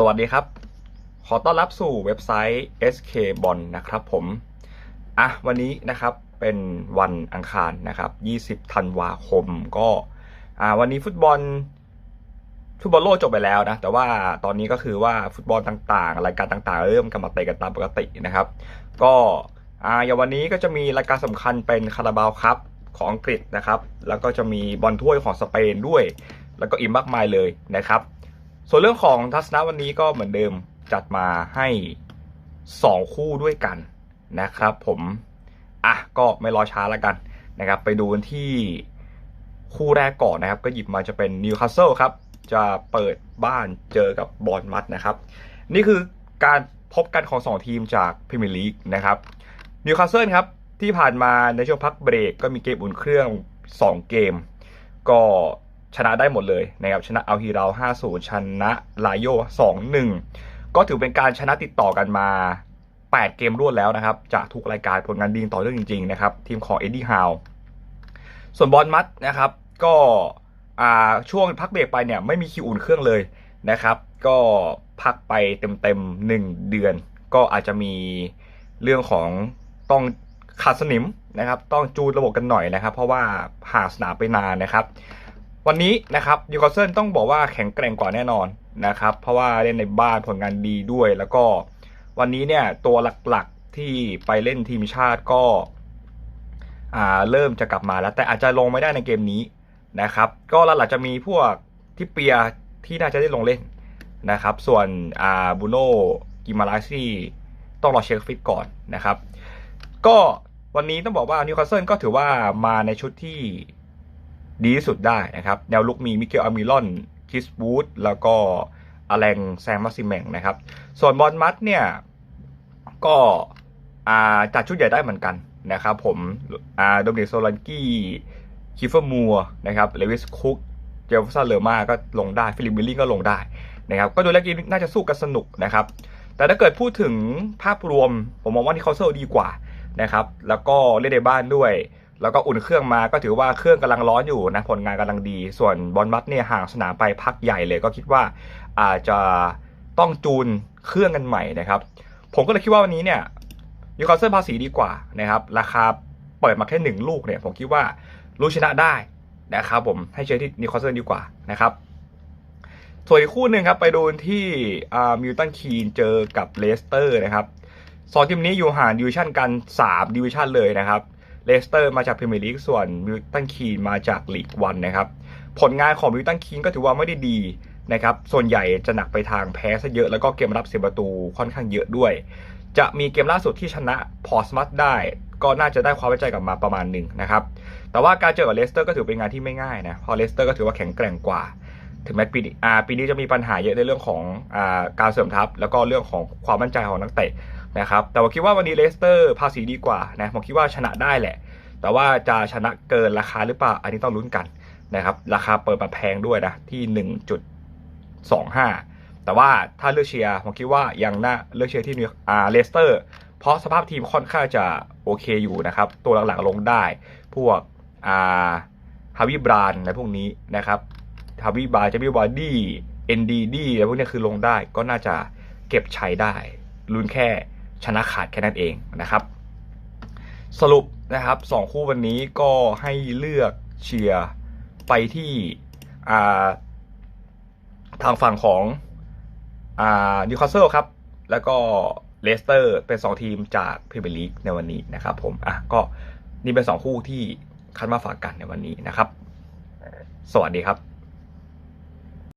สวัสดีครับ ขอต้อนรับสู่เว็บไซต์ SK b o n นะครับผม อะ วันนี้นะครับเป็นวันอังคารนะครับ 20 ธันวาคมก็ อ่า วันนี้ฟุตบอล ฟุตบอลโลกจบไปแล้วนะ แต่ว่าตอนนี้ก็คือว่าฟุตบอลต่างๆ รายการต่างๆ เริ่มกลับมาเตะกันตามปกตินะครับ ก็ อ่า อย่างวันนี้ก็จะมีรายการสำคัญเป็นคาราบาวครับของอังกฤษนะครับ แล้วก็จะมีบอลถ้วยของสเปนด้วย แล้วก็อีกมากมายเลยนะครับ ส่วนเรื่องของทัศนะวันนี้ก็เหมือนเดิมจัดมาให้ 2 คู่ด้วยกันนะครับ ผมอะก็ไม่รอช้าแล้วกันนะครับ ไปดูกันที่คู่แรกก่อนนะครับ ก็หยิบมาจะเป็นนิวคาสเซิลครับ จะเปิดบ้านเจอกับบอลมัดนะครับ นี่คือการพบกันของ 2 ทีมจากพรีเมียร์ลีกนะครับนิวคาสเซิลครับ ที่ผ่านมาในช่วงพักเบรกก็มีเกมอุ่นเครื่อง 2 เกม ก็ ชนะได้หมดเลยนะครับชนะอัลฮิราล5-0 ชนะลาโย 2-1 ก็ถือเป็นการชนะติดต่อกันมา 8 เกมรวดแล้วนะครับ จากทุกรายการผลงานดีต่อเนื่องจริงๆนะครับ ทีมของเอ็ดดี้ฮาวส่วนบอลมัดนะครับก็ช่วงพักเบรกไปเนี่ยไม่มีคิวอุ่นเครื่องเลยนะครับ ก็พักไปเต็มๆหนึ่งเดือน ก็อาจจะมีเรื่องของต้องขาดสนิมนะครับ ต้องจูนระบบกันหน่อยนะครับ เพราะว่าห่างสนามไปนานนะครับ วันนี้นะครับยูคาเซิลต้องบอกว่าแข็งแกร่งกว่าแน่นอนนะครับ เพราะว่าเล่นในบ้านผลงานดีด้วยแล้วก็วันนี้เนี่ยตัวหลักๆที่ไปเล่นทีมชาติก็เริ่มจะกลับมาแล้ว แต่อาจจะลงไม่ได้ในเกมนี้นะครับ ก็หลักๆจะมีพวกที่เปียที่น่าจะได้ลงเล่นนะครับ ส่วนบูโนกิมาลาซี่ต้องรอเช็คฟิตก่อนนะครับ ก็วันนี้ต้องบอกว่านิวคาสเซิลก็ถือว่ามาในชุดที่ ดีที่สุดได้นะครับ แนวลุกมีมิเกลอามิลอนคิสบูธแล้วก็อแลงแซมมาซิเมงนะครับ ส่วนบอลมัดเนี่ย ก็จัดชุดใหญ่ได้เหมือนกันนะครับผมโดมินิกโซลันกี้คิฟเฟอร์มัวนะครับเลวิสคุกเจฟฟสันเลอร์มาก็ลงได้ ฟิลิปบิลลี่ก็ลงได้นะครับก็ดูแล้วกมน่าจะสู้กันสนุกนะครับ แต่ถ้าเกิดพูดถึงภาพรวม ผมมองว่านิคาเซิลดีกว่านะครับ แล้วก็เล่นในบ้านด้วย แล้วก็อุ่นเครื่องมาก็ถือว่าเครื่องกำลังร้อนอยู่นะผลงานกำลังดี ส่วนบอลมัดเนี่ยห่างสนามไปพักใหญ่เลยก็คิดว่าอาจจะต้องจูนเครื่องกันใหม่นะครับผมก็เลยคิดว่าวันนี้เนี่ยนิวคาสเซิลภาษีดีกว่านะครับราคาเปิดมาแค่หนึ่งลูกเนี่ยผมคิดว่าลูกชนะได้นะครับผมให้เชียร์ที่นิวคาสเซิลดีกว่านะครับส่วนอีกคู่หนึ่งครับไปดูที่มิวตันคีนเจอกับเลสเตอร์นะครับสองทีมนี้อยู่ห่างดิวิชั่นกัน 3 ดิวิชั่นเลยนะครับ เลสเตอร์มาจากพรีเมียร์ลีกส่วนมิวตันคีนมาจากลีกวันนะครับ ผลงานของมิวตันคีนก็ถือว่าไม่ได้ดีนะครับ ส่วนใหญ่จะหนักไปทางแพ้ซะเยอะ แล้วก็เกมรับเสียประตูค่อนข้างเยอะด้วย จะมีเกมล่าสุดที่ชนะพอสมัตได้ ก็น่าจะได้ความไว้ใจกลับมาประมาณหนึ่งนะครับ แต่ว่าการเจอกับเลสเตอร์ก็ถือเป็นงานที่ไม่ง่ายนะเพอเลสเตอร์ก็ถือว่าแข็งแกร่งกว่า ถึงแม้ปีนี้อ่าปีนี้จะมีปัญหาเยอะในเรื่องของอ่าการเสริมทัพ แล้วก็เรื่องของความมั่นใจของนักเตะนะครับแต่ผมคิดว่าวันนี้เลสเตอร์ภาษีดีกว่านะผมคิดว่าชนะได้แหละ แต่ว่าจะชนะเกินราคาหรือเปล่าอันนี้ต้องลุ้นกันนะครับราคาเปิดมาแพงด้วยนะที่ 1.25 แต่ว่าถ้าเลือกเชียร์ผมคิดว่ายังน่าเลือกเชียร์ที่อ่าเลสเตอร์เพราะสภาพทีมค่อนข้างจะโอเคอยู่นะครับ ตัวหลักๆลงได้ พวกอ่าฮาวิบรานอะพวกนี้นะครับ ฮาวิบาจะมีบอดี้เอ็นดีดีอะไรพวกนี้คือลงได้ก็น่าจะเก็บใช้ได้ลุ้นแค่ชนะขาดแค่นั้นเองนะครับ สรุปนะครับสองคู่วันนี้ก็ให้เลือกเชียร์ไปที่าทางฝั่งของนิวคาสเซิลครับ แล้วก็เลสเตอร์เป็น2ทีมจากพรีเมียร์ลีกในวันนี้นะครับผมอะก็นี่เป็น2คู่ที่คัดมาฝากกันในวันนี้นะครับ สวัสดีครับ